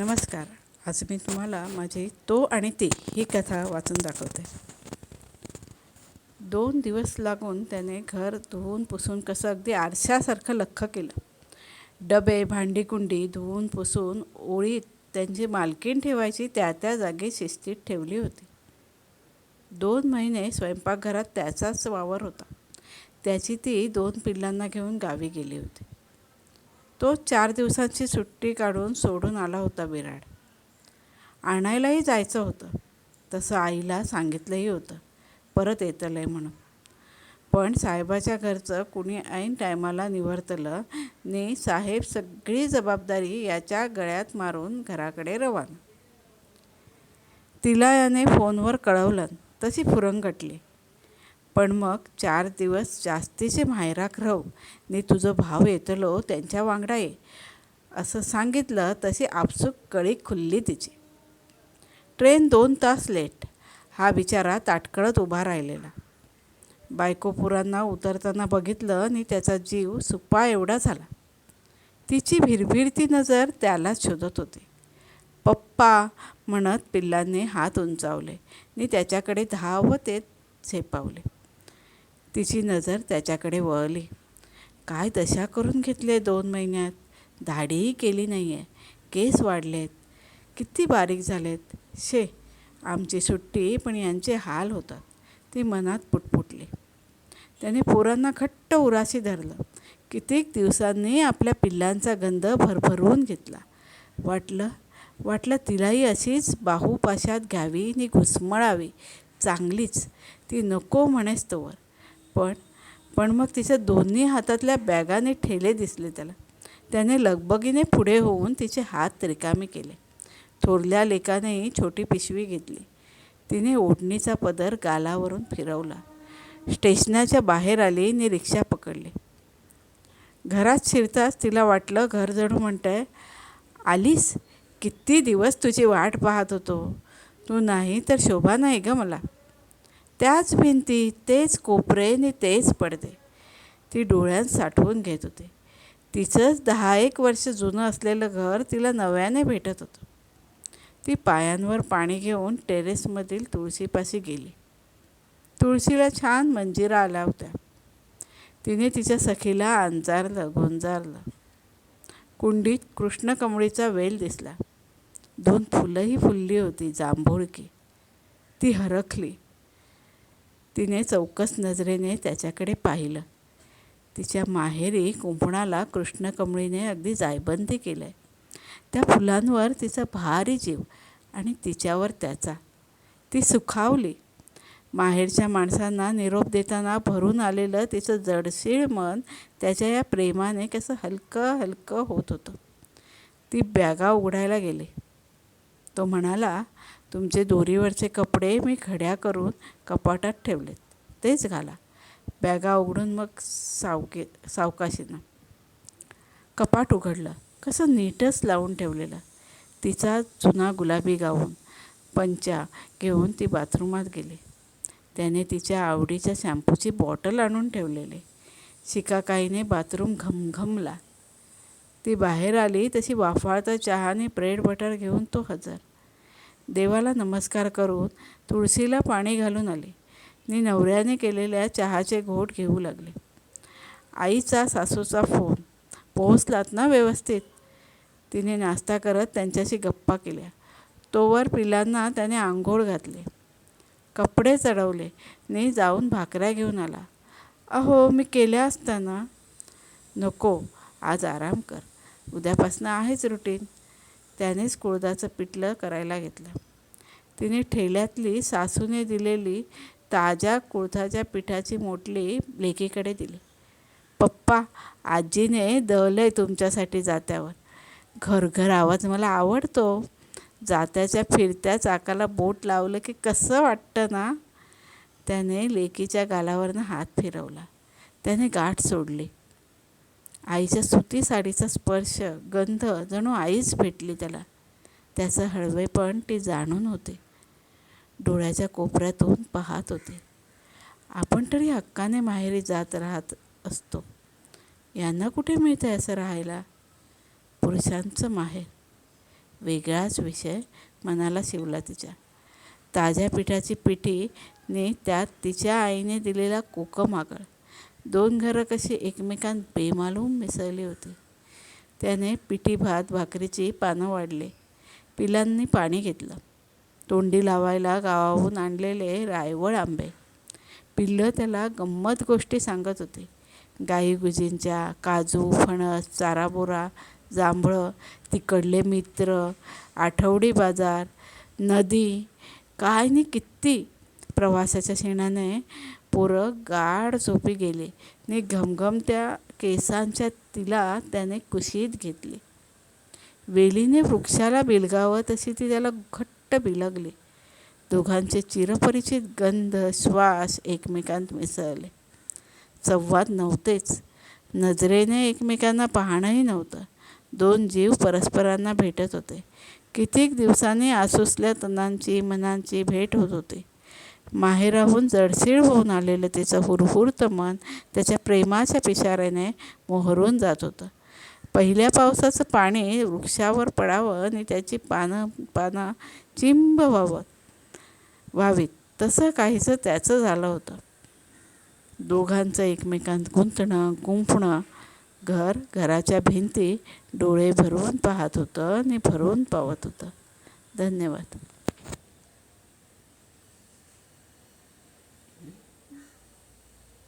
नमस्कार. आज मी तुम्हाला माझी तो आणि ती ही कथा वाचून दाखवते. दोन दिवस लागून त्याने घर धुवून पुसून कसं अगदी आरशासारखं लख्ख केलं. डबे भांडीकुंडी धुवून पुसून ओळीत त्यांची मालकीण ठेवायची त्या त्या जागी शिस्तीत ठेवली होती. दोन महिने स्वयंपाकघरात त्याचाच वावर होता. त्याची ती दोन पिल्लांना घेऊन गावी गेली होती. तो चार दिवसांची सुट्टी काढून सोडून आला होता बिराड आणायलाही जायचं होतं. तसं आईला सांगितलंही होतं. परत येतलं आहे म्हणून. पण साहेबाच्या घरचं कुणी ऐन टायमाला निवर्तलं ने साहेब सगळी जबाबदारी याच्या गळ्यात मारून घराकडे रवाना. तिला याने फोनवर कळवलं. तशी फुरंगटली पण मग चार दिवस जास्तीचे माहेराक राहू. नी तुझं भाव येतलो त्यांच्या वांगडा ये असं सांगितलं तशी आपसूक कळी खुलली तिची. ट्रेन दोन तास लेट. हा बिचारा ताटकळत उभा राहिलेला. बायकोपुरांना उतरताना बघितलं आणि त्याचा जीव सुपा एवढा झाला. तिची भिरभिरती नजर त्यालाच शोधत होती. पप्पा म्हणत पिल्लांनी हात उंचावले. आणि त्याच्याकडे धावत येत झेपावले. तिची नजर त्याच्याकडे वळली. काय दशा करून घेतले दोन महिन्यात? दाढीही केली नाही आहे केस वाढलेत. किती बारीक झालेत. शे आमची सुट्टी पण यांचे हाल होतात. ती मनात पुटपुटली. त्याने पोरांना घट्ट उराशी धरलं. कित्येक दिवसांनी आपल्या पिल्लांचा गंध भरभरवून घेतला. वाटलं वाटलं तिलाही अशीच बाहूपाशात घ्यावी आणि घुसमळावी. चांगलीच. ती नको म्हणेस तोवर. पण पण मग तिच्या दोन्ही हातातल्या बॅगाने ठेले दिसले त्याला. त्याने लगबगीने पुढे होऊन तिचे हात रिकामे केले. थोरल्या लेकानेही छोटी पिशवी घेतली. तिने ओढणीचा पदर गालावरून फिरवला. स्टेशनाच्या बाहेर आली आणि रिक्षा पकडली. घरात शिरताच तिला वाटलं घर जणू म्हणतंय आलीस? किती दिवस तुझी वाट पाहत होतो. तू नाही तर शोभा नाही ग मला. त्याच भिंती तेच कोपरे आणि तेच पडदे. ती डोळ्यात साठवून घेत होते. तिचंच दहा एक वर्ष जुनं असलेलं घर तिला नव्याने भेटत होतं. ती पायांवर पाणी घेऊन टेरेसमधील तुळशीपाशी गेली. तुळशीला छान मंजिरा आल्या होत्या. तिने तिच्या सखीला अंजारलं गोंजारलं. कुंडीत कृष्णकमळीचा वेल दिसला. दोन फुलंही फुलली होती जांभोळकी. ती हरखली. तिने चौकस नजरेने त्याच्याकडे पाहिलं. तिच्या माहेरी कुंपणाला कृष्णकमळीने अगदी जायबंदी केलं आहे त्या फुलांवर तिचा भारी जीव आणि तिच्यावर त्याचा. ती सुखावली. माहेरच्या माणसांना निरोप देताना भरून आलेलं तिचं जडशीळ मन त्याच्या या प्रेमाने कसं हलकं हलकं होत होतं. ती बॅगा उघडायला गेली. तो म्हणाला तुमचे दोरीवरचे कपडे मी खड्या करून कपाटात ठेवलेत. तेच घाला. बॅगा उघडून मग सावके सावकाशीनं. कपाट उघडलं. कसं नीटच लावून ठेवलेलं. तिचा जुना गुलाबी गाऊन पंचा घेऊन ती बाथरूमात गेली. त्याने तिच्या आवडीच्या शॅम्पूची बॉटल आणून ठेवलेली. शिकाकाईने बाथरूम घमघमला. ती बाहेर आली तशी वाफाळता चहाने ब्रेड बटर घेऊन तो हजर. देवाला नमस्कार करून तुळशीला पाणी घालून आले. मी नवऱ्याने केलेल्या चहाचे घोट घेऊ लागले. आईचा सासूचा फोन पोहोचलात ना व्यवस्थित? तिने नाश्ता करत त्यांच्याशी गप्पा केल्या. तोवर पिलांना त्याने आंघोळ घातले. कपडे चढवले. ने जाऊन भाकऱ्या घेऊन आला. अहो मी केल्या असताना. नको आज आराम कर. उद्यापासनं आहेच रुटीन. त्यानेच कुळदाचं पिठलं करायला घेतलं. तिने ठेल्यातली सासूने दिलेली ताज्या कुळथाच्या पिठाची मोटली लेकीकडे दिली. पप्पा आजीने दळलं आहे तुमच्यासाठी जात्यावर. घरघर आवाज मला आवडतो. जात्याच्या फिरत्या चाकाला बोट लावलं की कसं वाटतं ना? त्याने लेकीच्या गालावरनं हात फिरवला. त्याने गाठ सोडली. आईच्या सुती साडीचा स्पर्श गंध जणू आईच भेटली त्याला. त्याचं हळवेपण ती जाणून होते. डोळ्याच्या कोपऱ्यातून पाहत होते. आपण तरी हक्काने माहेरी जात राहत असतो. यांना कुठे मिळतं आहे असं राहायला? पुरुषांचं माहेर. वेगळाच विषय मनाला शिवला तिच्या. ताज्या पिठाची पिठीने त्यात तिच्या आईने दिलेला कोकम आगळ. दोन घरं कशी एकमेकांत बेमालूम मिसळली होती. त्याने पिठी भात भाकरीची पानं वाढले. पिलांनी पाणी घेतलं. तोंडी लावायला गावाहून आणलेले रायवळ आंबे. पिल्लं त्याला गंमत गोष्टी सांगत होती. गाईगुजींच्या काजू फणस चाराबोरा जांभळं तिकडले मित्र आठवडी बाजार नदी काय नि किती. प्रवासाच्या शेणाने पोरं गाढ झोपी गेले नि घमघमत्या केसांच्या तिला त्याने कुशीत घेतली. वेलीने वृक्षाला बिलगावं तशी ती त्याला घट्ट बिलगली. दोघांचे चिरपरिचित गंध श्वास एकमेकांत मिसळले. संवाद नव्हतेच. नजरेने एकमेकांना पाहणंही नव्हतं. दोन जीव परस्परांना भेटत होते. कितीक दिवसांनी आसुसल्या तनांची मनांची भेट होत होती. माहेराहून जडसीळ होऊन आलेलं तिचं हुरहुरतं मन त्याच्या प्रेमाच्या पिशाऱ्याने मोहरून जात होतं. पहिल्या पावसाचं पाणी वृक्षावर पडावं आणि त्याची पानं पानं चिंब व्हावं व्हावीत. तसं काहीसं त्याचं झालं होतं. दोघांचं एकमेकांत गुंतणं गुंफणं घर घराच्या भिंती डोळे भरवून पाहत होतं आणि भरवून पावत होतं. धन्यवाद.